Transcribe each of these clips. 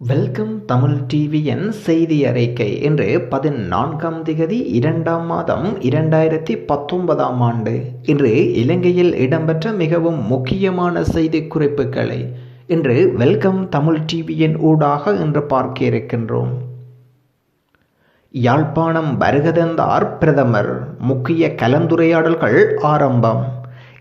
Welcome Tamil டிவியின் செய்தி அறிக்கை. இன்று பதினான்காம் திகதி இரண்டாம் மாதம் இரண்டாயிரத்தி பத்தொன்பதாம் ஆண்டு. இன்று இலங்கையில் இடம்பெற்ற மிகவும் முக்கியமான செய்தி குறிப்புகளை இன்று வெல்கம் தமிழ் டிவியின் ஊடாக இன்று பார்க்க இருக்கின்றோம் யாழ்ப்பாணம் வருகதந்தார் பிரதமர். முக்கிய கலந்துரையாடல்கள் ஆரம்பம்.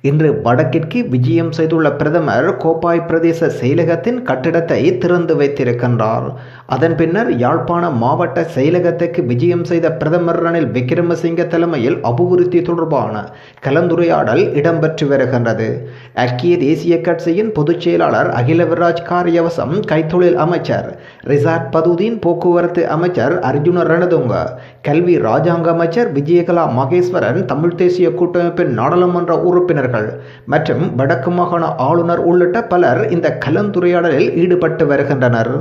இன்று வடக்கிற்கு விஜயம் செய்துள்ள பிரதமர் கோப்பாய் பிரதேச செயலகத்தின் கட்டிடத்தை திறந்து வைத்திருக்கின்றார். அதன் பின்னர் யாழ்ப்பாண மாவட்ட செயலகத்துக்கு விஜயம் செய்த பிரதமர் ரணில் விக்ரமசிங்க தலைமையில் அபிவிருத்தி தொடர்பான கலந்துரையாடல் இடம்பெற்று வருகின்றது. ஐக்கிய தேசிய கட்சியின் பொதுச் செயலாளர் அகிலவிராஜ் காரியவசம் கைத்தொழில் அமைச்சர் ரிசார்ட் பதுதீன் போக்குவரத்து அமைச்சர் அர்ஜுன ரணதுங்க கல்வி ராஜாங்க அமைச்சர் விஜயகலா மகேஸ்வரன் தமிழ் தேசிய கூட்டமைப்பின் நாடாளுமன்ற உறுப்பினர்கள் மற்றும் வடக்கு மாகாண ஆளுநர் உள்ளிட்ட பலர் இந்த கலந்துரையாடலில் ஈடுபட்டு வருகின்றனர்.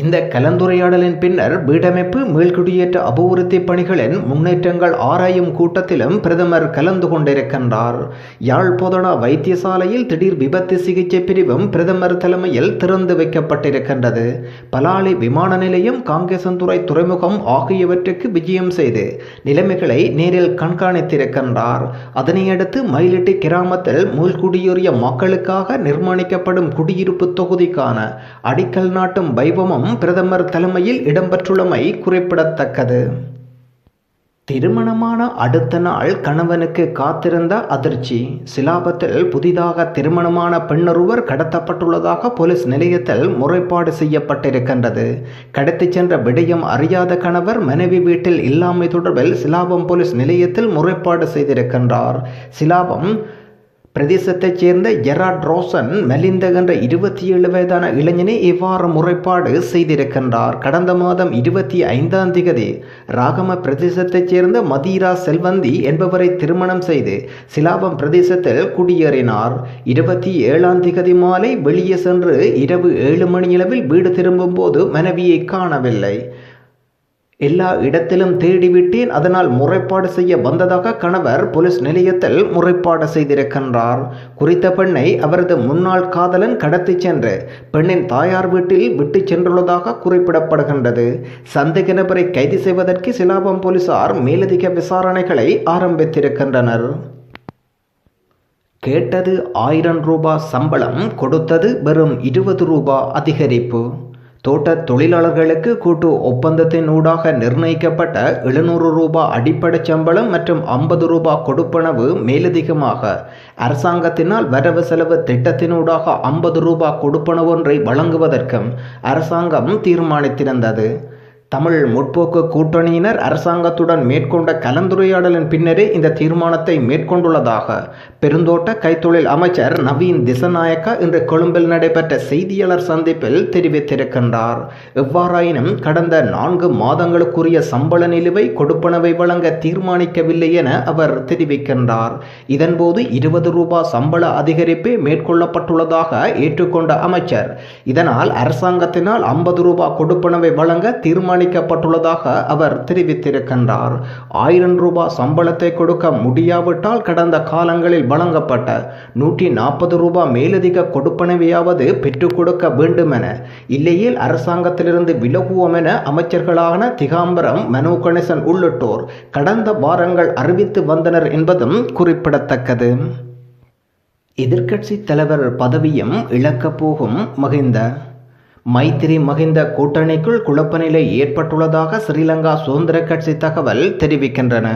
இந்த கலந்துரையாடலின் பின்னர் வீடமைப்பு மீள்குடியேற்ற அபிவிருத்தி பணிகளின் முன்னேற்றங்கள் ஆராயும் கூட்டத்திலும் பிரதமர் கலந்து கொண்டிருக்கின்றார். யாழ் போதனா வைத்தியசாலையில் திடீர் விபத்து சிகிச்சை பிரிவும் பிரதமர் தலைமையில் திறந்து வைக்கப்பட்டிருக்கின்றது. பலாலி விமான நிலையம் காங்கேசந்துறை துறைமுகம் ஆகியவற்றுக்கு விஜயம் செய்து நிலைமைகளை நேரில் கண்காணித்திருக்கின்றார். அதனையடுத்து மயிலிட்டி கிராமத்தில் மூழ்குடியேறிய மக்களுக்காக நிர்மாணிக்கப்படும் குடியிருப்பு தொகுதிக்கான அடிக்கல் நாட்டும் வைபவம் பிரதமர் தலைமையில் இடம்பெற்றுள்ளமை குறிப்பிடத்தக்கது. திருமணமான அடுத்த நாள் கணவனுக்கு காத்திருந்த அதிர்ச்சி. சிலாபத்தில் புதிதாக திருமணமான பெண்ணொருவர் கடத்தப்பட்டுள்ளதாக போலீஸ் நிலையத்தில் முறைப்பாடு செய்யப்பட்டிருக்கின்றது. கடத்திச் சென்ற விடயம் அறியாத கணவர் மனைவி வீட்டில் இல்லாமை தொடர்பில் சிலாபம் போலீஸ் நிலையத்தில் முறைப்பாடு செய்திருக்கின்றார். சிலாபம் பிரதேசத்தைச் சேர்ந்த ஜெராட் ரோசன் மெலிந்த என்ற இருபத்தி ஏழு வயதான இளைஞனை இவ்வாறு முறைப்பாடு செய்திருக்கின்றார். கடந்த மாதம் இருபத்தி ஐந்தாம் திகதி ராகம பிரதேசத்தைச் சேர்ந்த மதீரா செல்வந்தி என்பவரை திருமணம் செய்து சிலாபம் பிரதேசத்தில் குடியேறினார். இருபத்தி ஏழாம் திகதி மாலை வெளியே சென்று இரவு ஏழு மணியளவில் வீடு திரும்பும் போது மனைவியை காணவில்லை. எல்லா இடத்திலும் தேடிவிட்டேன். அதனால் முறைப்பாடு செய்ய வந்ததாக கணவர் போலீஸ் நிலையத்தில் முறைப்பாடு செய்திருக்கின்றார். குறித்த பெண்ணை அவரது முன்னாள் காதலன் கடத்தி சென்று பெண்ணின் தாயார் வீட்டில் விட்டு சென்றுள்ளதாக குறிப்பிடப்படுகின்றது. சந்தேக நபரை கைது செய்வதற்கு சிலாபம் போலீசார் மேலதிக விசாரணைகளை ஆரம்பித்திருக்கின்றனர். கேட்டது ஆயிரம் ரூபாய் சம்பளம் கொடுத்தது வெறும் இருபது ரூபாய் அதிகரிப்பு. தோட்ட தொழிலாளர்களுக்கு கூட்டு ஒப்பந்தத்தின் ஊடாக நிர்ணயிக்கப்பட்ட எழுநூறு ரூபாய் அடிப்படை சம்பளம் மற்றும் ஐம்பது ரூபாய் கொடுப்பனவு மேலதிகமாக. அரசாங்கத்தினால் வரவு செலவு திட்டத்தினூடாக ஐம்பது ரூபாய் கொடுப்பனவு ஒன்றை வழங்குவதற்கும் அரசாங்கம் தீர்மானித்திருந்தது. தமிழ் முற்போக்கு கூட்டணியினர் அரசாங்கத்துடன் மேற்கொண்ட கலந்துரையாடலின் பின்னரே இந்த தீர்மானத்தை மேற்கொண்டுள்ளதாக பெருந்தோட்ட கைத்தொழில் அமைச்சர் நவீன் திசநாயக்கா இன்று கொழும்பில் நடைபெற்ற செய்தியாளர் சந்திப்பில் தெரிவித்திருக்கின்றார். எவ்வாறாயினும் கடந்த நான்கு மாதங்களுக்குரிய சம்பள நிலுவை கொடுப்பனவை வழங்க தீர்மானிக்கவில்லை என அவர் தெரிவிக்கின்றார். இதன்போது இருபது ரூபாய் சம்பள அதிகரிப்பே மேற்கொள்ளப்பட்டுள்ளதாக ஏற்றுக்கொண்ட அமைச்சர். இதனால் அரசாங்கத்தினால் ஐம்பது ரூபாய் கொடுப்பனவை வழங்க தீர்மானம் தீர்மானிக்கப்பட்டுள்ளதாக அவர் தெரிவித்திருக்கின்றார். ஆயிரம் ரூபாய் சம்பளத்தை கொடுக்க முடியாவிட்டால் கடந்த காலங்களில் வழங்கப்பட்ட நூற்றி நாற்பது ரூபாய் மேலதிக கொடுப்பனவையாவது பெற்றுக் கொடுக்க வேண்டுமென இல்லையில் அரசாங்கத்திலிருந்து விலகுவோம் என அமைச்சர்களான திகாம்பரம் மனோ கணேசன் உள்ளிட்டோர் கடந்த வாரங்கள் அறிவித்து வந்தனர் என்பதும் குறிப்பிடத்தக்கது. எதிர்க்கட்சி தலைவர் பதவியும் இழக்கப் போகும் மகிந்த மைத்திரி மகிந்த கூட்டணிக்குள் குழப்பநிலை ஏற்பட்டுள்ளதாக ஸ்ரீலங்கா சுதந்திர கட்சி தகவல் தெரிவிக்கின்றன.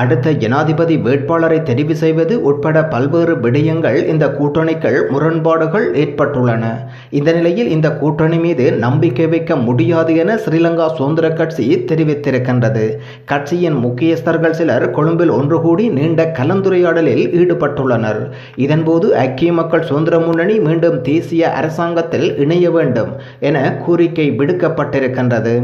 அடுத்த ஜனாதிபதி வேட்பாளரை தெரிவு செய்வது உட்பட பல்வேறு விடயங்கள் இந்த கூட்டணிக்குள் முரண்பாடுகள் ஏற்பட்டுள்ளன. இந்த நிலையில் இந்த கூட்டணி மீது நம்பிக்கை வைக்க முடியாது என ஸ்ரீலங்கா சுதந்திர கட்சி தெரிவித்திருக்கின்றது. கட்சியின் முக்கியஸ்தர்கள் சிலர் கொழும்பில் ஒன்று கூடி நீண்ட கலந்துரையாடலில் ஈடுபட்டுள்ளனர். இதன்போது ஐக்கிய மக்கள் சுதந்திர முன்னணி மீண்டும் தேசிய அரசாங்கத்தில் இணைய வேண்டும் என கோரிக்கை விடுக்கப்பட்டிருக்கின்றது.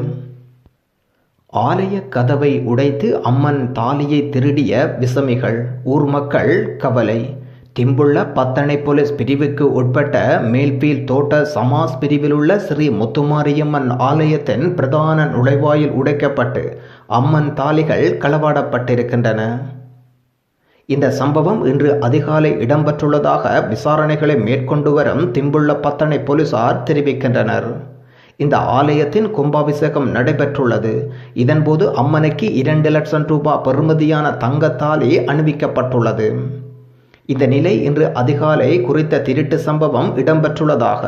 ஆலய கதவை உடைத்து அம்மன் தாலியை திருடிய விசமிகள் ஊர் மக்கள் கவலை. திம்புள்ள பத்தனை போலீஸ் பிரிவுக்கு உட்பட்ட மேல்பீல் தோட்ட சமாஸ் பிரிவில் உள்ள ஸ்ரீ முத்துமாரியம்மன் ஆலயத்தின் பிரதான நுழைவாயில் உடைக்கப்பட்டு அம்மன் தாலிகள் களவாடப்பட்டிருக்கின்றன. இந்த சம்பவம் இன்று அதிகாலை இடம்பெற்றுள்ளதாக விசாரணைகளை மேற்கொண்டு வரும் திம்புள்ள பத்தனை போலீசார் தெரிவிக்கின்றனர். இந்த ஆலயத்தின் கும்பாபிஷேகம் நடைபெற்றுள்ளது. இதன்போது அம்மனுக்கு இரண்டு லட்சம் ரூபாய் பெறுமதியான தங்கத்தாலே அணிவிக்கப்பட்டுள்ளது. இந்த நிலை இன்று அதிகாலை குறித்த திருட்டு சம்பவம் இடம்பெற்றுள்ளதாக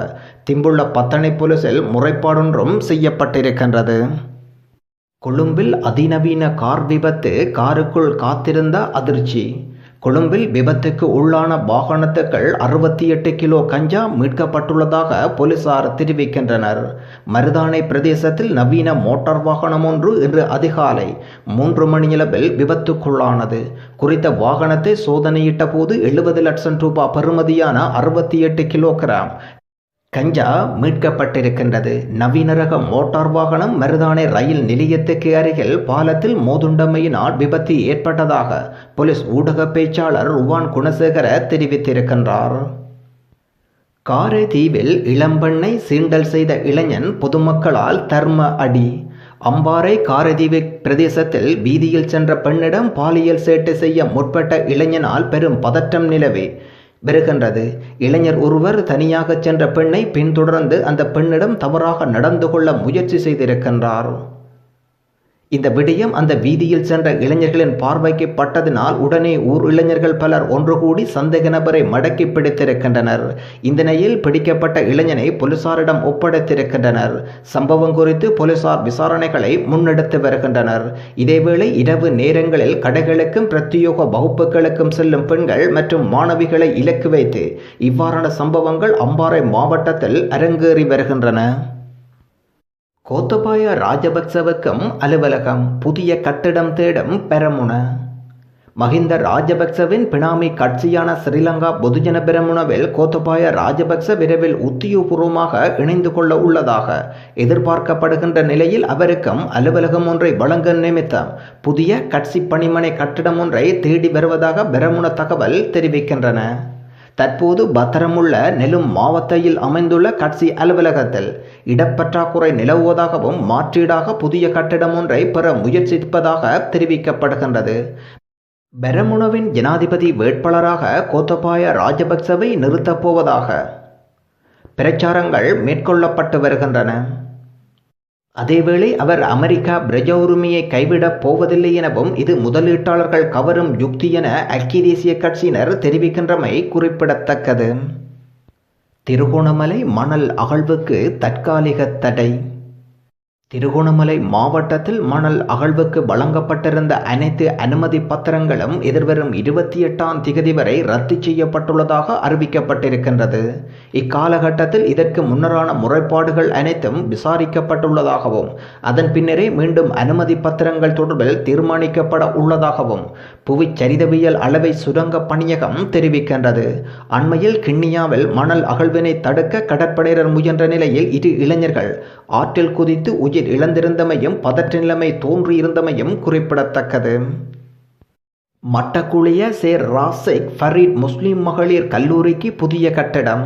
திம்புள்ள பத்தனை போலீசில் முறைப்பாடொன்றும் செய்யப்பட்டிருக்கின்றது. கொழும்பில் அதிநவீன கார் விபத்து காருக்குள் காத்திருந்த அதிர்ச்சி. கொழும்பில் விபத்துக்கு உள்ளான வாகனத்துக்கள் அறுபத்தி எட்டு கிலோ கஞ்சா மீட்கப்பட்டுள்ளதாக போலீசார் தெரிவிக்கின்றனர். மருதானை பிரதேசத்தில் நவீன மோட்டார் வாகனம் ஒன்று இன்று அதிகாலை மூன்று மணியளவில் விபத்துக்குள்ளானது. குறித்த வாகனத்தை சோதனையிட்ட போது எழுபது லட்சம் ரூபாய் பெறுமதியான அறுபத்தி எட்டு கிலோகிராம் கஞ்சா மீட்கப்பட்டிருக்கின்றது. நவீனரக மோட்டார் வாகனம் மருதானை ரயில் நிலையத்துக்கு அருகில் பாலத்தில் மோதுண்டமையினால் விபத்து ஏற்பட்டதாக போலீஸ் ஊடக பேச்சாளர் ருவான் குணசேகர தெரிவித்திருக்கின்றார். காரை தீவில் இளம்பெண்ணை சீண்டல் செய்த இளைஞன் பொதுமக்களால் தர்ம அடி. அம்பாறை காரதீவு பிரதேசத்தில் வீதியில் சென்ற பெண்ணிடம் பாலியல் சேட்டை செய்ய முற்பட்ட இளைஞனால் பெரும் பதற்றம் நிலவே. வருகின்றது. இளைஞர் ஒருவர் தனியாக சென்ற பெண்ணை பின்தொடர்ந்து அந்த பெண்ணிடம் தவறாக நடந்து கொள்ள முயற்சி செய்திருக்கின்றார். இந்த விடயம் அந்த வீதியில் சென்ற இளைஞர்களின் பார்வைக்கு பட்டதினால் உடனே ஊர் இளைஞர்கள் பலர் ஒன்று கூடி சந்தேக நபரை மடக்கி பிடித்திருக்கின்றனர். இந்த நிலையில் பிடிக்கப்பட்ட இளைஞனை போலீசாரிடம் ஒப்படைத்திருக்கின்றனர். சம்பவம் குறித்து போலீசார் விசாரணைகளை முன்னெடுத்து வருகின்றனர். இதேவேளை இரவு நேரங்களில் கடைகளுக்கும் பிரத்யோக வகுப்புகளுக்கும் செல்லும் பெண்கள் மற்றும் மாணவிகளை இலக்கு வைத்து இவ்வாறான சம்பவங்கள் அம்பாறை மாவட்டத்தில் அரங்கேறி வருகின்றன. கோத்தபாய ராஜபக்சவுக்கும் அலுவலகம் புதிய கட்டிடம் தேடும் பெரமுன. மஹிந்த ராஜபக்சவின் பினாமி கட்சியான ஸ்ரீலங்கா பொதுஜன பெரமுனவில் கோத்தபாய ராஜபக்ச விரைவில் உத்தியோகபூர்வமாக இணைந்து கொள்ள உள்ளதாக எதிர்பார்க்கப்படுகின்ற நிலையில் அவருக்கும் அலுவலகம் ஒன்றை வழங்க நிமித்தம் புதிய கட்சி பணிமனை கட்டிடம் ஒன்றை தேடி வருவதாக பெரமுன தகவல் தெரிவிக்கின்றன. தற்போது பத்திரமுள்ள நெலும் மாவட்டத்தில் அமைந்துள்ள கட்சி அலுவலகத்தில் இடப்பற்றாக்குறை நிலவுவதாகவும் மாற்றீடாக புதிய கட்டிடம் ஒன்றை பெற முயற்சிப்பதாக தெரிவிக்கப்படுகின்றது. பெரமுனவின் ஜனாதிபதி வேட்பாளராக கோத்தபாய ராஜபக்சவை நிறுத்தப் போவதாக பிரச்சாரங்கள் மேற்கொள்ளப்பட்டு வருகின்றன. அதேவேளை அவர் அமெரிக்கா பிரஜ உரிமையை கைவிடப் போவதில்லை எனவும் இது முதலீட்டாளர்கள் கவரும் யுக்தி என ஐக்கிய தேசிய கட்சியினர் தெரிவிக்கின்றமை குறிப்பிடத்தக்கது. திருகோணமலை மணல் அகழ்வுக்கு தற்காலிக தடை. திருகோணமலை மாவட்டத்தில் மணல் அகழ்வுக்கு வழங்கப்பட்டிருந்த அனைத்து அனுமதி பத்திரங்களும் எதிர்வரும் இருபத்தி எட்டாம் திகதி வரை ரத்து செய்யப்பட்டுள்ளதாக அறிவிக்கப்பட்டிருக்கின்றது. இக்காலகட்டத்தில் இதற்கு முன்னரான முறைப்பாடுகள் அனைத்தும் விசாரிக்கப்பட்டுள்ளதாகவும் அதன் பின்னரே மீண்டும் அனுமதி பத்திரங்கள் தொடர்பில் தீர்மானிக்கப்பட உள்ளதாகவும் புவிச்சரிதவியல் அளவை சுரங்க பணியகம் தெரிவிக்கின்றது. அண்மையில் கிண்ணியாவில் மணல் அகழ்வினை தடுக்க கடற்படையினர் முயன்ற நிலையில் இரு இளைஞர்கள் ஆற்றில் குதித்து உயிர் இழந்திருந்தமையும் பதற்ற நிலைமை தோன்றியிருந்தமையும் குறிப்பிடத்தக்கது. மட்டக்குழிய சேர் ராசிக் ஃபரீட் முஸ்லிம் மகளிர் கல்லூரிக்கு புதிய கட்டடம்.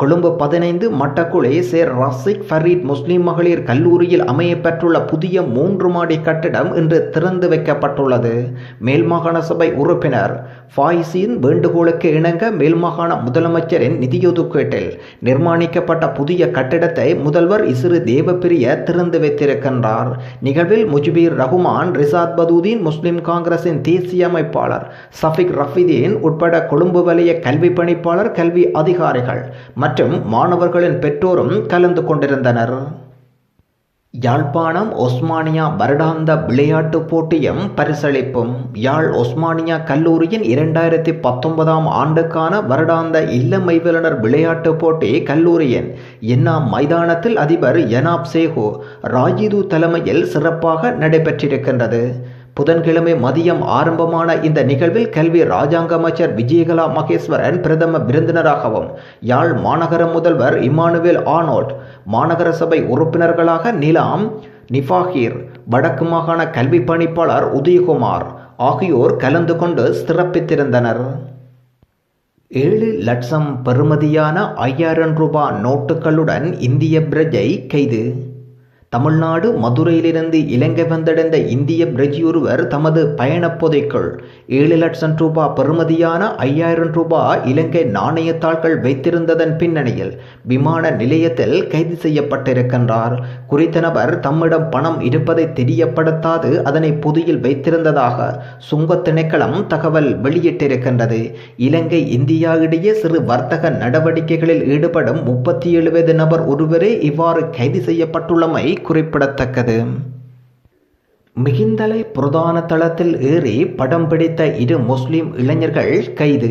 கொழும்பு பதினைந்து மட்டக்குழி சேர் ரசிக் ஃபரீட் முஸ்லிம் மகளிர் கல்லூரியில் அமையப்பெற்றுள்ள புதிய மூன்று மாடி கட்டிடம் இன்று திறந்து வைக்கப்பட்டுள்ளது. மேல்மாகாண சபை உறுப்பினர் ஃபாய்ஸின் வேண்டுகோளுக்கு இணங்க மேல்மாகாண முதலமைச்சரின் நிதியொதுக்கீட்டில் நிர்மாணிக்கப்பட்ட புதிய கட்டிடத்தை முதல்வர் இசிறு தேவப்பிரிய திறந்து வைத்திருக்கின்றார். நிகழ்வில் முஜிபீர் ரகுமான் ரிசாத் பதூதீன் முஸ்லிம் காங்கிரசின் தேசிய அமைப்பாளர் சஃபிக் ரஃபிதீன் உட்பட கொழும்பு வலய கல்வி பணிப்பாளர் கல்வி அதிகாரிகள் மற்றும் மாணவர்களின் பெற்றோரும் கலந்து கொண்டிருந்தனர். யாழ்ப்பாணம் ஒஸ்மானியா வருடாந்த விளையாட்டுப் போட்டியும் பரிசளிப்பும். யாழ் ஒஸ்மானியா கல்லூரியின் இரண்டாயிரத்தி பத்தொன்பதாம் ஆண்டுக்கான வருடாந்த இல்லமைவிலனர் விளையாட்டுப் போட்டி கல்லூரியின் என்னா மைதானத்தில் அதிபர் யனாப் சேகோ ராஜிது தலைமையில் சிறப்பாக நடைபெற்றிருக்கின்றது. புதன்கிழமை மதியம் ஆரம்பமான இந்த நிகழ்வில் கல்வி ராஜாங்க அமைச்சர் விஜயகலா மகேஸ்வரன் பிரதம விருந்தினராகவும் யாழ் மாநகர முதல்வர் இமானுவேல் ஆனோல்ட் மாநகர சபை உறுப்பினர்களாக நிலாம் நிஃபாகிர் வடக்கு மாகாண கல்வி பணிப்பாளர் உதயகுமார் ஆகியோர் கலந்து கொண்டு சிறப்பித்திருந்தனர். ஏழு லட்சம் பெறுமதியான ஐயாயிரம் ரூபாய் நோட்டுகளுடன் இந்திய பிரஜை கைது. தமிழ்நாடு மதுரையிலிருந்து இலங்கை வந்தடைந்த இந்திய பிரஜியொருவர் தமது பயணப் பொதிக்குள் ஏழு லட்சம் ரூபாய் பெறுமதியான ஐயாயிரம் ரூபாய் இலங்கை நாணயத்தாள்கள் வைத்திருந்ததன் பின்னணியில் விமான நிலையத்தில் கைது செய்யப்பட்டிருக்கின்றார். குறித்த நபர் தம்மிடம் பணம் இருப்பதை தெரியப்படுத்தாது அதனை புதியில் வைத்திருந்ததாக சுங்கத் திணைக்களம் தகவல் வெளியிட்டிருக்கின்றது. இலங்கை இந்தியா இடையே சிறு வர்த்தக நடவடிக்கைகளில் ஈடுபடும் முப்பத்தி ஏழு வயது நபர் ஒருவரே இவ்வாறு கைது செய்யப்பட்டுள்ளமை குறிப்பிடத்தக்கது. மிகிந்தலை பிரதான தளத்தில் ஏறி படம் பிடித்த இரு முஸ்லிம் இளைஞர்கள் கைது.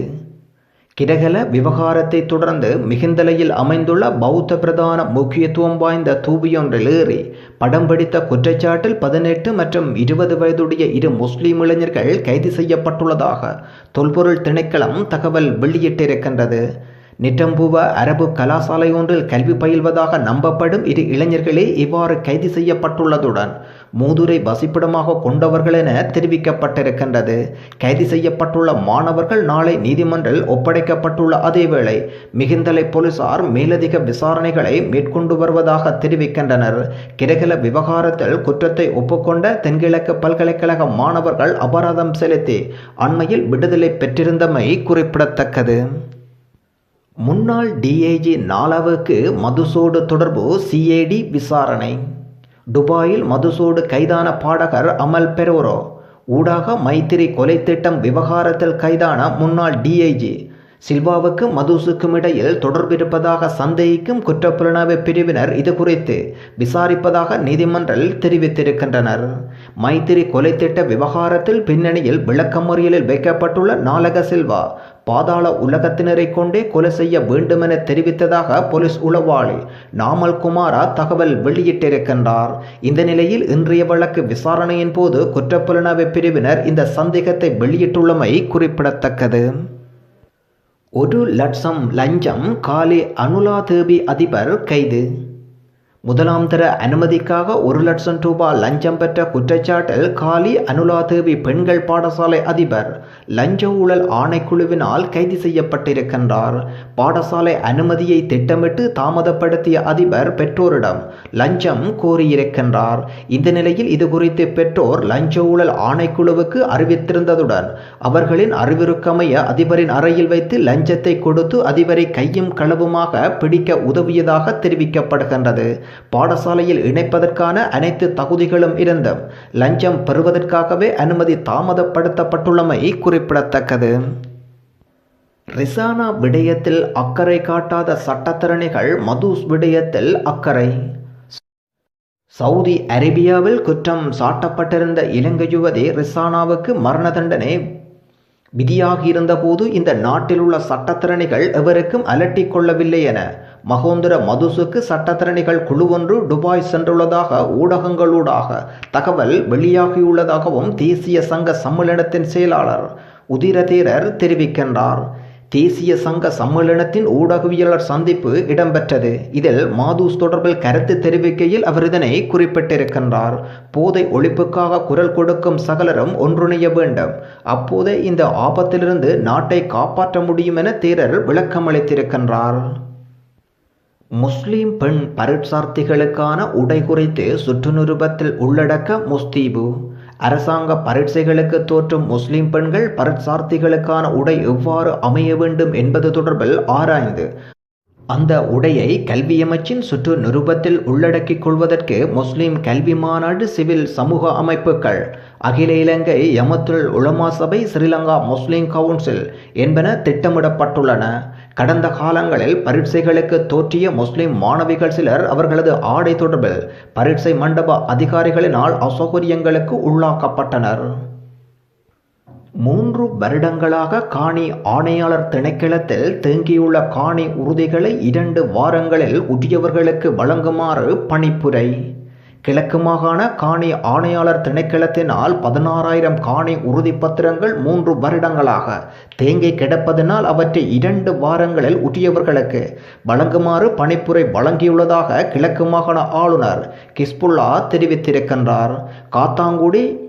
கிடகல விவகாரத்தை தொடர்ந்து மிகுந்தலையில் அமைந்துள்ள பௌத்த பிரதான முக்கியத்துவம் வாய்ந்த தூவியொன்றில் ஏறி படம் பிடித்த குற்றச்சாட்டில் பதினெட்டு மற்றும் இருபது வயதுடைய இரு முஸ்லிம் இளைஞர்கள் கைது செய்யப்பட்டுள்ளதாக தொல்பொருள் திணைக்களம் தகவல் வெளியிட்டிருக்கின்றது. நிட்டம்புவ அரபு கலாசாலை ஒன்றில் கல்வி பயில்வதாக நம்பப்படும் இரு இளைஞர்களே இவ்வாறு கைது செய்யப்பட்டுள்ளதுடன் மூதுரை வசிப்பிடமாக கொண்டவர்கள் என தெரிவிக்கப்பட்டிருக்கின்றது. கைது செய்யப்பட்டுள்ள மாணவர்கள் நாளை நீதிமன்றில் ஒப்படைக்கப்பட்டுள்ள அதேவேளை மிகுந்தலை போலீசார் மேலதிக விசாரணைகளை மேற்கொண்டு வருவதாக தெரிவிக்கின்றனர். கிரகல விவகாரத்தில் குற்றத்தை ஒப்புக்கொண்ட தென்கிழக்கு பல்கலைக்கழக மாணவர்கள் அபராதம் செலுத்தி அண்மையில் விடுதலை பெற்றிருந்தமை குறிப்பிடத்தக்கது. முன்னாள் டிஐஜி நாலாவுக்கு மதுசோடு தொடர்பு சிஏடி விசாரணை. துபாயில் மதுசோடு கைதான பாடகர் அமல் பெரோரோ ஊடாக மைத்திரி கொலை திட்டம் விவகாரத்தில் கைதான முன்னாள் டிஐஜி சில்வாவுக்கு மதுசுக்கும் இடையில் தொடர்பிருப்பதாக சந்தேகிக்கும் குற்றப்புலனாய்வு பிரிவினர் இது குறித்து விசாரிப்பதாக நீதிமன்றில் தெரிவித்திருக்கின்றனர். மைத்திரி கொலை திட்ட விவகாரத்தில் பின்னணியில் விளக்கமறியலில் வைக்கப்பட்டுள்ள நாலக சில்வா பாதாள உலகத்தினரை கொண்டே கொலை செய்ய வேண்டுமென தெரிவித்ததாக போலீஸ் உளவாளி நாமல் குமாரா தகவல் வெளியிட்டிருக்கின்றார். இந்த நிலையில் இன்றைய வழக்கு விசாரணையின் போது குற்றப்புலனாய்வு பிரிவினர் இந்த சந்தேகத்தை வெளியிட்டுள்ளமை குறிப்பிடத்தக்கது. ஒரு லட்சம் லஞ்சம் காலி அனுலா தேவி அதிபர் கைது. முதலாம் தர அனுமதிக்காக ஒரு லட்சம் ரூபாய் லஞ்சம் பெற்ற குற்றச்சாட்டில் காலி அனுலாதேவி பெண்கள் பாடசாலை அதிபர். லஞ்ச ஊழல் ஆணைக்குழுவினால் கைது செய்யப்பட்டிருக்கின்றார். பாடசாலை அனுமதியை திட்டமிட்டு தாமதப்படுத்திய அதிபர் பெற்றோரிடம் லஞ்சம் கோரியிருக்கின்றார். இந்த நிலையில் இது குறித்து பெற்றோர் லஞ்ச ஊழல் ஆணைக்குழுவுக்கு அறிவித்திருந்ததுடன் அவர்களின் அறிவிற்கமைய அதிபரின் அறையில் வைத்து லஞ்சத்தை கொடுத்து அதிபரை கையும் களவுமாக பிடிக்க உதவியதாக தெரிவிக்கப்படுகின்றது. பாடசாலையில் இணைப்பதற்கான அனைத்து தகுதிகளும் இருந்தும் லஞ்சம் பெறுவதற்காகவே அனுமதி தாமதப்படுத்தப்பட்டுள்ளமை குறிப்பிடத்தக்கது. ரிசானா விடயத்தில் அக்கறை காட்டாத சட்டத்தரணிகள் மதுஸ் விடயத்தில் அக்கறை. சவுதி அரேபியாவில் குற்றம் சாட்டப்பட்டிருந்த இலங்கை யுவதி ரிசானாவுக்கு மரண தண்டனை விதியாகியிருந்த போது இந்த நாட்டில் உள்ள சட்டத்திறனிகள் எவருக்கும் அலட்டிக் கொள்ளவில்லை என மகோந்தர மதுசுக்கு சட்டத்திறனிகள் குழு ஒன்று துபாய் சென்றுள்ளதாக ஊடகங்களூடாக தகவல் வெளியாகியுள்ளதாகவும் தேசிய சங்க சம்மேளனத்தின் செயலாளர் உதிரதேரர் தெரிவிக்கின்றார். தேசிய சங்க சம்மேளனத்தின் ஊடகவியலர் சந்திப்பு இடம்பெற்றது. இதில் மாதூஸ் தொடர்பில் கருத்து தெரிவிக்கையில் அவர் இதனை குறிப்பிட்டிருக்கின்றார். போதை ஒழிப்புக்காக குரல் கொடுக்கும் சகலரும் ஒன்றிணைய வேண்டும். அப்போதே இந்த ஆபத்திலிருந்து நாட்டை காப்பாற்ற முடியும் என தேரர் விளக்கமளித்திருக்கின்றார். முஸ்லீம் பெண் பரீட்சார்த்திகளுக்கான உடை குறித்து சுற்றுநிருபத்தில் உள்ளடக்க முஸ்தீபு. அரசாங்க பரீட்சைகளுக்கு தோற்றும் முஸ்லிம் பெண்கள் பரீட்சார்த்திகளுக்கான உடை எவ்வாறு அமைய வேண்டும் என்பது தொடர்பில் ஆராய்ந்து அந்த உடையை கல்வி அமைச்சின் சுற்று நிருபத்தில் உள்ளடக்கிக் கொள்வதற்கு முஸ்லிம் கல்வி மாநாடு சிவில் சமூக அமைப்புகள் அகில இலங்கை யமத்துல் உலமா சபை ஸ்ரீலங்கா முஸ்லிம் கவுன்சில் என்பன திட்டமிடப்பட்டுள்ளன. கடந்த காலங்களில் பரீட்சைகளுக்கு தோற்றிய முஸ்லிம் மாணவிகள் சிலர் அவர்களது ஆடை தொடர்பில் பரீட்சை மண்டப அதிகாரிகளினால் அசௌகரியங்களுக்கு உள்ளாக்கப்பட்டனர். மூன்று வருடங்களாக காணி ஆணையாளர் திணைக்களத்தில் தேங்கியுள்ள காணி உறுதிகளை இரண்டு வாரங்களில் உரியவர்களுக்கு வழங்குமாறு பணிப்புரை கிழக்கு மாகாண காணி ஆணையாளர் திணைக்களத்தினால் பதினாறாயிரம் காணி உறுதிப்பத்திரங்கள் மூன்று வருடங்களாக. தேங்கி கிடப்பதனால் அவற்றை இரண்டு வாரங்களில் உரியவர்களுக்கு வழங்குமாறு பணிப்புரை வழங்கியுள்ளதாக கிழக்கு மாகாண ஆளுநர் கிஸ்புல்லா தெரிவித்திருக்கின்றார். காத்தாங்குடி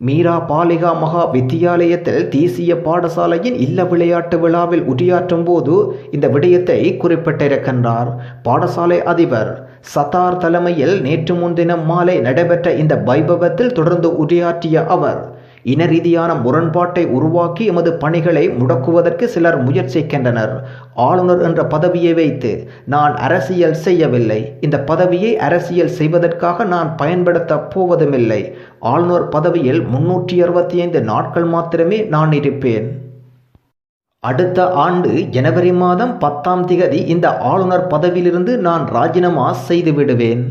மீரா பாலிகா மகா வித்தியாலயத்தில் தேசிய பாடசாலையின் இல்ல விளையாட்டு விழாவில் உரையாற்றும் போது இந்த விடயத்தை குறிப்பிட்டிருக்கின்றார். பாடசாலை அதிபர் சத்தார் தலைமையில் நேற்று முன்தினம் மாலை நடைபெற்ற இந்த வைபவத்தில் தொடர்ந்து உரையாற்றிய அவர் இன ரீதியான முரண்பாட்டை உருவாக்கி எமது பணிகளை முடக்குவதற்கு சிலர் முயற்சிக்கின்றனர். ஆளுநர் என்ற பதவியை வைத்து நான் அரசியல் செய்யவில்லை. இந்த பதவியை அரசியல் செய்வதற்காக நான் பயன்படுத்தப் போவதுமில்லை. ஆளுநர் பதவியில் முன்னூற்றி அறுபத்தி ஐந்து நாட்கள் மாத்திரமே நான் இருப்பேன். அடுத்த ஆண்டு ஜனவரி மாதம் பத்தாம் திகதி இந்த ஆளுநர் பதவியிலிருந்து நான் ராஜினாமா செய்து விடுவேன்.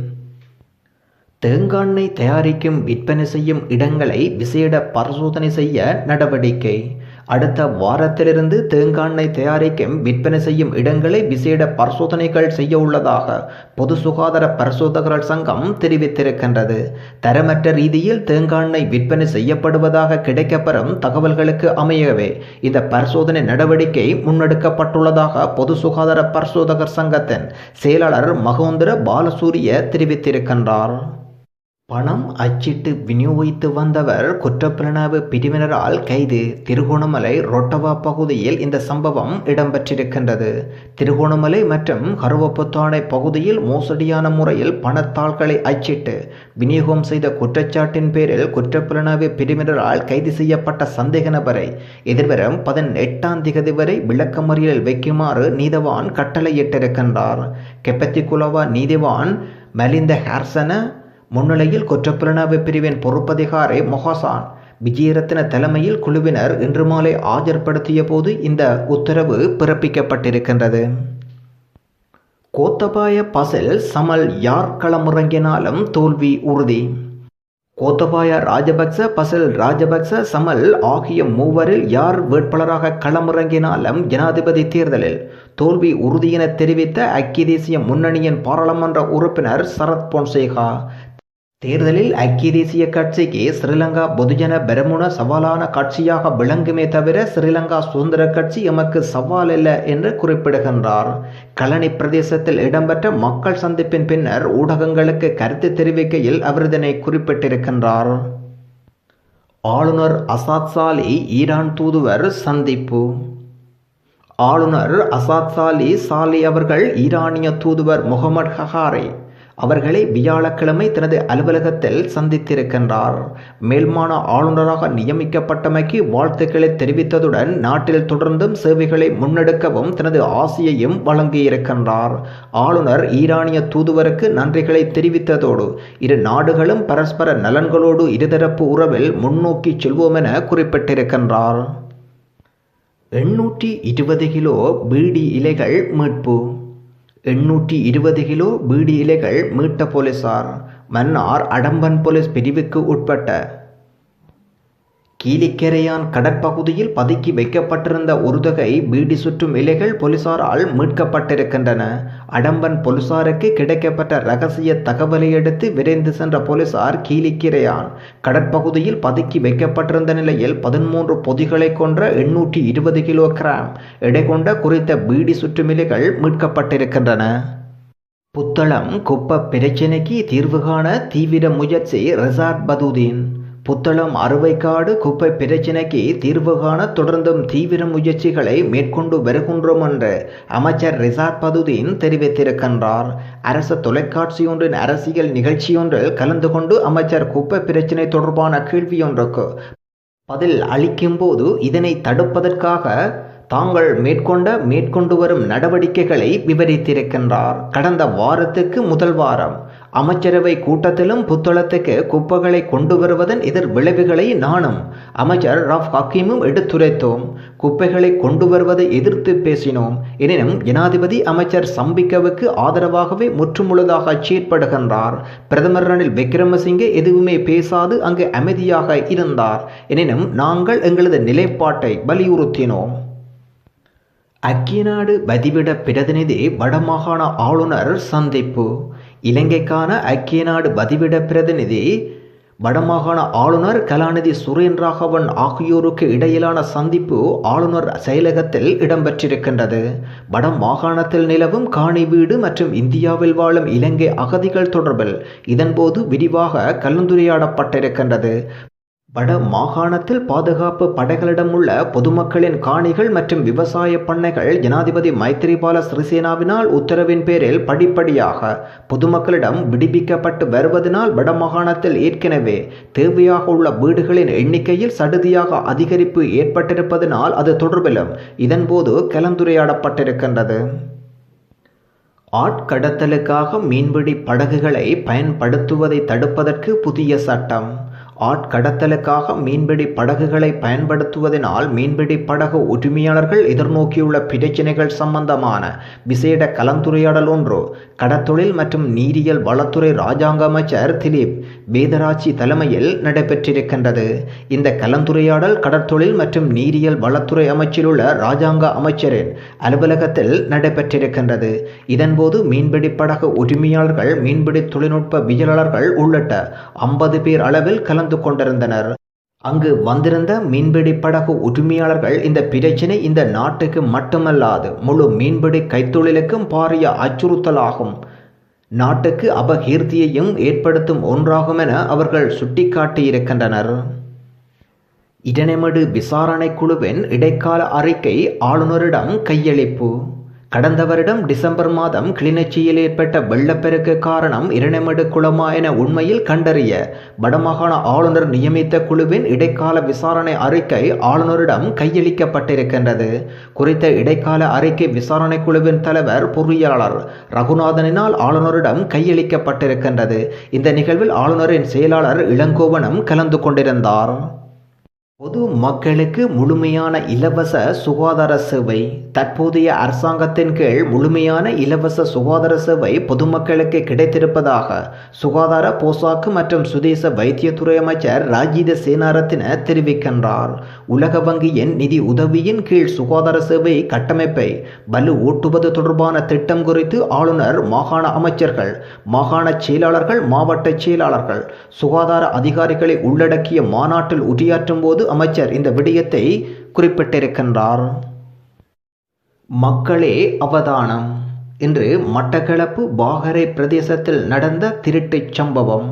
தேங்காண்ணை தயாரிக்கும் விற்பனை செய்யும் இடங்களை விசேட பரிசோதனை செய்ய நடவடிக்கை. அடுத்த வாரத்திலிருந்து தேங்காண்ணெய் தயாரிக்கும் விற்பனை செய்யும் இடங்களை விசேட பரிசோதனைகள் செய்ய உள்ளதாக பொது சுகாதார பரிசோதகர்கள் சங்கம் தெரிவித்திருக்கின்றது. தரமற்ற ரீதியில் தேங்காண்ணெய் விற்பனை செய்யப்படுவதாக கிடைக்கப்பெறும் தகவல்களுக்கு அமையவே இந்த பரிசோதனை நடவடிக்கை முன்னெடுக்கப்பட்டுள்ளதாக பொது சுகாதார பரிசோதகர் சங்கத்தின் செயலாளர் மகோந்திர பாலசூரிய தெரிவித்திருக்கின்றார். பணம் அச்சிட்டு விநியோகித்து வந்தவர் குற்றப்புலனாய்வு பிரிவினரால் கைது. திருகோணமலை ரொட்டவா பகுதியில் இந்த சம்பவம் இடம்பெற்றிருக்கின்றது. திருகோணமலை மற்றும் கருவப்புத்தானை பகுதியில் மோசடியான முறையில் பணத்தாள்களை அச்சிட்டு விநியோகம் செய்த குற்றச்சாட்டின் பேரில் குற்றப்புலனாய்வு பிரிவினரால் கைது செய்யப்பட்ட சந்தேக நபரை எதிர்வரும் பதினெட்டாம் திகதி வரை விளக்கமறியலில் வைக்குமாறு நீதவான் கட்டளையிட்டிருக்கின்றார். கெப்பத்திகுலவா நீதிவான் மலிந்த ஹார்சன முன்னிலையில் குற்றப்புலனாய்வு பிரிவின் பொறுப்பதிகாரி மொஹசான் விஜயரத்ன தலைமையில் குழுவினர் இன்று மாலை ஆஜர்படுத்திய போது இந்த உத்தரவு பிறப்பிக்கப்பட்டிருக்கின்றது. கோத்தபாய பசில் சமல் யார் களமிறங்கினாலும் தோல்வி உறுதி. கோத்தபாய ராஜபக்ச பசல் ராஜபக்ச சமல் ஆகிய மூவரில் யார் வேட்பாளராக களமிறங்கினாலும் ஜனாதிபதி தேர்தலில் தோல்வி உறுதியென தெரிவித்த ஐக்கிய தேசிய முன்னணியின் பாராளுமன்ற உறுப்பினர் சரத் பொன்சேகா தேர்தலில் ஐக்கிய தேசிய கட்சிக்கு ஸ்ரீலங்கா பொதுஜன பெரமுன சவாலான கட்சியாக விளங்குமே தவிர ஸ்ரீலங்கா சுதந்திர கட்சி எமக்கு சவால் அல்ல என்று குறிப்பிடுகின்றார். கலனி பிரதேசத்தில் இடம்பெற்ற மக்கள் சந்திப்பின் பின்னர் ஊடகங்களுக்கு கருத்து தெரிவிக்கையில் அவர் இதனை குறிப்பிட்டிருக்கின்றார். ஆளுநர் அசாத் சாலி ஈரான் தூதுவர் சந்திப்பு. ஆளுநர் அசாத் சாலி சாலி அவர்கள் ஈரானிய தூதுவர் முகமது ஹஹாரை அவர்களை வியாழக்கிழமை தனது அலுவலகத்தில் சந்தித்திருக்கின்றார். மேல்மான ஆளுநராக நியமிக்கப்பட்டமைக்கு வாழ்த்துக்களை தெரிவித்ததுடன் நாட்டில் தொடர்ந்தும் சேவைகளை முன்னெடுக்கவும் தனது ஆசையையும் வழங்கியிருக்கின்றார். ஆளுநர் ஈரானிய தூதுவருக்கு நன்றிகளை தெரிவித்ததோடு இரு நாடுகளும் பரஸ்பர நலன்களோடு இருதரப்பு உறவில் முன்னோக்கி செல்வோம் என குறிப்பிட்டிருக்கின்றார். எண்ணூற்றி இருபது கிலோ பீடி இலைகள் மீட்பு எண்ணூற்றி இருபது கிலோ பீடி இலைகள் மீட்ட போலீசார் மன்னார் அடம்பன் போலீஸ் பிரிவுக்கு உட்பட்ட கீழிக்கரையான் கடற்பகுதியில் பதுக்கி வைக்கப்பட்டிருந்த ஒருதகை பீடி சுற்றும் இலைகள் போலீசாரால் மீட்கப்பட்டிருக்கின்றன. அடம்பன் போலீசாருக்கு கிடைக்கப்பட்ட ரகசிய தகவலை அடுத்து விரைந்து சென்ற போலீசார் கீழிக்கிரையான் கடற்பகுதியில் பதுக்கி வைக்கப்பட்டிருந்த நிலையில் பதிமூன்று பொதிகளை கொன்ற எண்ணூற்றி இருபது கிலோ கிராம் எடை கொண்ட குறித்த பீடி சுற்றும் இலைகள் மீட்கப்பட்டிருக்கின்றன. புத்தளம் குப்ப பிரச்சினைக்கு தீர்வு காண தீவிர முயற்சி ரிசார்ட் பதுதீன். புத்தளம் அறுவைக்காடு குப்பை பிரச்சினைக்கு தீர்வு காண தொடர்ந்தும் தீவிர முயற்சிகளை மேற்கொண்டு வருகின்றோம் என்று அமைச்சர் ரிசார்ட் பதுதீன் தெரிவித்திருக்கின்றார். அரசு தொலைக்காட்சியொன்றின் அரசியல் நிகழ்ச்சியொன்றில் கலந்து கொண்டு அமைச்சர் குப்பை பிரச்சினை தொடர்பான கேள்வியொன்றுக்கு பதில் அளிக்கும்போது இதனை தடுப்பதற்காக தாங்கள் மேற்கொண்ட மேற்கொண்டு வரும் நடவடிக்கைகளை விவரித்திருக்கின்றார். கடந்த வாரத்துக்கு முதல் வாரம் அமைச்சரவை கூட்டத்திலும் புத்தளத்துக்கு குப்பைகளை கொண்டு வருவதன் இதர் விளைவுகளை நானும் அமைச்சர் ரஃப் ஹக்கீமும் எடுத்துரைத்தோம். குப்பைகளை கொண்டு வருவதை எதிர்த்து பேசினோம். எனினும் ஜனாதிபதி அமைச்சர் சம்பிக்கவுக்கு ஆதரவாகவே முற்றுமுழுதாக செயற்படுகின்றார். பிரதமர் ரணில் விக்ரமசிங்கே எதுவுமே பேசாது அங்கு அமைதியாக இருந்தார். எனினும் நாங்கள் எங்களது நிலைப்பாட்டை வலியுறுத்தினோம். அக்கிய நாடு பதிவிட பிரதிநிதி வடமாகாண ஆளுநர் சந்திப்பு. இலங்கைக்கான ஐக்கிய நாடு பதிவிட பிரதிநிதி வடமாகாண ஆளுநர் கலாநிதி சுரேன்ராகவன் ஆகியோருக்கு இடையிலான சந்திப்பு ஆளுநர் செயலகத்தில் இடம்பெற்றிருக்கின்றது. வட மாகாணத்தில் நிலவும் காணி வீடு மற்றும் இந்தியாவில் வாழும் இலங்கை அகதிகள் தொடர்பில் இதன்போது விரிவாக கலந்துரையாடப்பட்டிருக்கின்றது. வட மாகாணத்தில் பாதுகாப்பு படைகளிடம் உள்ள பொதுமக்களின் காணிகள் மற்றும் விவசாய பண்ணைகள் ஜனாதிபதி மைத்திரிபால சிறிசேனாவினால் உத்தரவின் பேரில் படிப்படியாக பொதுமக்களிடம் விடுவிக்கப்பட்டு வருவதனால் வடமாகாணத்தில் ஏற்கனவே தேவையாக உள்ள வீடுகளின் எண்ணிக்கையில் சடுதியாக அதிகரிப்பு ஏற்பட்டிருப்பதனால் அது தொடர்பிலும் இதன்போது கலந்துரையாடப்பட்டிருக்கின்றது. ஆட்கடத்தலுக்காக மீன்பிடி படகுகளை பயன்படுத்துவதை தடுப்பதற்கு புதிய சட்டம். ஆட்கடத்தலுக்காக மீன்பிடி படகுகளை பயன்படுத்துவதனால் மீன்பிடி படகு உரிமையாளர்கள் எதிர்நோக்கியுள்ள பிரச்சினைகள் சம்பந்தமான விசேட கலந்துரையாடல் ஒன்று. கடத்தொழில் மற்றும் நீரியல் வளத்துறை ராஜாங்க அமைச்சர் திலீப் வேதராட்சி தலைமையில் நடைபெற்றிருக்கின்றது. இந்த கலந்துரையாடல் கடற்தொழில் மற்றும் நீரியல் வளத்துறை அமைச்சிலுள்ள ராஜாங்க அமைச்சரின் அலுவலகத்தில் நடைபெற்றிருக்கின்றது. இதன்போது மீன்பிடி படகு உரிமையாளர்கள் மீன்பிடி தொழில்நுட்ப வியலாளர்கள் உள்ளிட்ட ஐம்பது பேர் அளவில் கலந்து கொண்டிருந்தனர். அங்கு வந்திருந்த மீன்பிடி படகு உரிமையாளர்கள் இந்த பிரச்சினை இந்த நாட்டுக்கு மட்டுமல்லாது முழு மீன்பிடி கைத்தொழிலுக்கும் பாரிய அச்சுறுத்தலாகும். நாட்டுக்கு அபகீர்த்தியையும் ஏற்படுத்தும் ஒன்றாகும் என அவர்கள் சுட்டிக்காட்டியிருக்கின்றனர். இடனமடு விசாரணை குழுவின் இடைக்கால அறிக்கை ஆளுநரிடம் கையளிப்பு. கடந்த வருடம் டிசம்பர் மாதம் கிளிநொச்சியில் ஏற்பட்ட வெள்ளப்பெருக்கு காரணம் இரணைமடு குளமா என உண்மையில் கண்டறிய வடமாகாண ஆளுநர் நியமித்த குழுவின் இடைக்கால விசாரணை அறிக்கை ஆளுநரிடம் கையளிக்கப்பட்டிருக்கின்றது. குறித்த இடைக்கால அறிக்கை விசாரணை குழுவின் தலைவர் பொறியாளர் ரகுநாதனினால் ஆளுநரிடம் கையளிக்கப்பட்டிருக்கின்றது. இந்த நிகழ்வில் ஆளுநரின் செயலாளர் இளங்கோவனும் கலந்து கொண்டிருந்தார். பொது மக்களுக்கு முழுமையான இலவச சுகாதார சேவை தற்போதைய அரசாங்கத்தின் கீழ் முழுமையான இலவச சுகாதார சேவை பொதுமக்களுக்கு கிடைத்திருப்பதாக சுகாதார போசாக்கு மற்றும் சுதேச வைத்தியத்துறை அமைச்சர் ராஜித சேனாரத்தின தெரிவிக்கின்றார். உலக வங்கியின் நிதி உதவியின் கீழ் சுகாதார சேவை கட்டமைப்பை வலு ஓட்டுவது தொடர்பான திட்டம் குறித்து ஆளுநர் மாகாண அமைச்சர்கள் மாகாண செயலாளர்கள் மாவட்ட செயலாளர்கள் சுகாதார அதிகாரிகளை உள்ளடக்கிய மாநாட்டில் உரையாற்றும் போது அமைச்சர் இந்த விடயத்தை குறிப்பிட்டிருக்கின்றார். மக்களே அவதானம். இன்று மட்டக்களப்பு வாகரை பிரதேசத்தில் நடந்த திருட்டுச் சம்பவம்.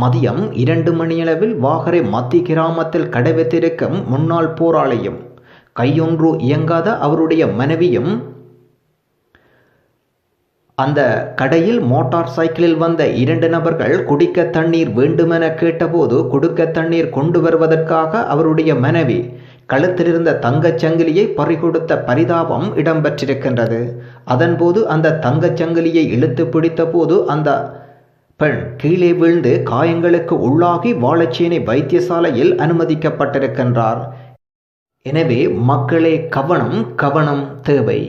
மதியம் இரண்டு மணியளவில் வாகரை மத்தி கிராமத்தில் கடை வைத்திருக்கும் முன்னாள் போராளியும் கையொன்று இயங்காத அவருடைய மனைவியும் அந்த கடையில் மோட்டார் சைக்கிளில் வந்த இரண்டு நபர்கள் குடிக்க தண்ணீர் வேண்டுமென கேட்டபோது குடுக்க தண்ணீர் கொண்டு வருவதற்காக அவருடைய மனைவி கழுத்திலிருந்த தங்கச் சங்கிலியை பறிகொடுத்த பரிதாபம் இடம்பெற்றிருக்கின்றது. அதன்போது அந்த தங்கச் சங்கிலியை இழுத்து பிடித்தபோது அந்த பெண் கீழே வீழ்ந்து காயங்களுக்கு உள்ளாகி வாழச்சேனை வைத்தியசாலையில் அனுமதிக்கப்பட்டிருக்கின்றார். எனவே மக்களே கவனம் கவனம் தேவை.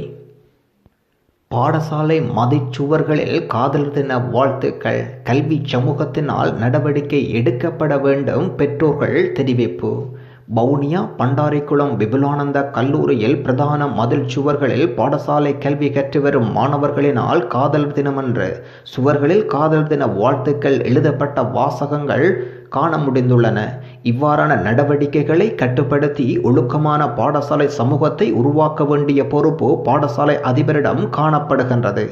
பாடசாலை மதிச்சுவர்களில் காதல் தின வாழ்த்துக்கள். கல்வி சமூகத்தினால் நடவடிக்கை எடுக்கப்பட வேண்டும் பெற்றோர்கள் தெரிவிப்பு. வவுனியா பண்டாரிக்குளம் விபுலானந்த கல்லூரியில் பிரதான மதில் சுவர்களில் பாடசாலை கல்வி கற்று வரும் மாணவர்களினால் காதல் தினமன்று. சுவர்களில் காதல் தின வாழ்த்துக்கள் எழுதப்பட்ட வாசகங்கள் காண முடிந்துள்ளன. இவ்வாறான நடவடிக்கைகளை கட்டுப்படுத்தி ஒழுக்கமான பாடசாலை சமூகத்தை உருவாக்க வேண்டிய பொறுப்பு பாடசாலை அதிபரிடம் காணப்படுகின்றது.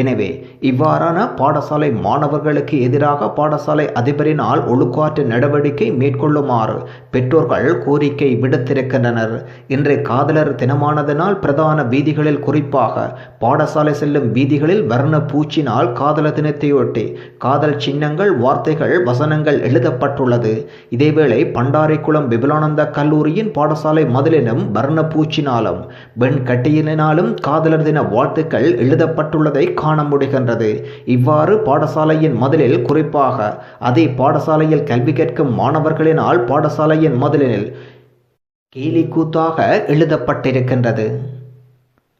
எனவே இவ்வாறான பாடசாலை மாணவர்களுக்கு எதிராக பாடசாலை அதிபரினால் ஒழுக்காற்று நடவடிக்கை மேற்கொள்ளுமாறு பெற்றோர்கள் கோரிக்கை விடுத்திருக்கின்றனர். இன்று காதலர் தினமானதனால் பிரதான வீதிகளில் குறிப்பாக பாடசாலை செல்லும் வீதிகளில் வர்ண பூச்சினால் காதலர் தினத்தையொட்டி காதல் சின்னங்கள் வார்த்தைகள் வசனங்கள் எழுதப்பட்டுள்ளது. இதேவேளை பண்டாரைக்குளம் விபுலானந்த கல்லூரியின் பாடசாலை மதிலினும் வர்ணப்பூச்சினாலும் வெண் காதலர் தின வாழ்த்துக்கள் எழுதப்பட்டுள்ளதை காண முடிகின்றது. இவ்வாறு பாடசாலையின் மதிலில் குறிப்பாக அதே பாடசாலையில் கல்வி கேட்கும் மாணவர்களினால் பாடசாலையின் மதிலில் கேலிக்கூத்தாக எழுதப்பட்டிருக்கின்றது.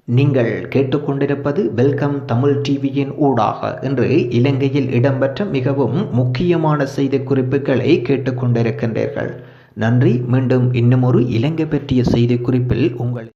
நீங்கள் கேட்டுக்கொண்டிருப்பது வெல்கம் தமிழ் டிவியின் ஊடாக இன்று இலங்கையில் இடம்பெற்ற மிகவும் முக்கியமான செய்தி குறிப்புகளை கேட்டுக்கொண்டிருக்கின்றீர்கள். நன்றி மீண்டும் இன்னுமொரு இலங்கை பற்றிய செய்தி குறிப்பில் உங்களை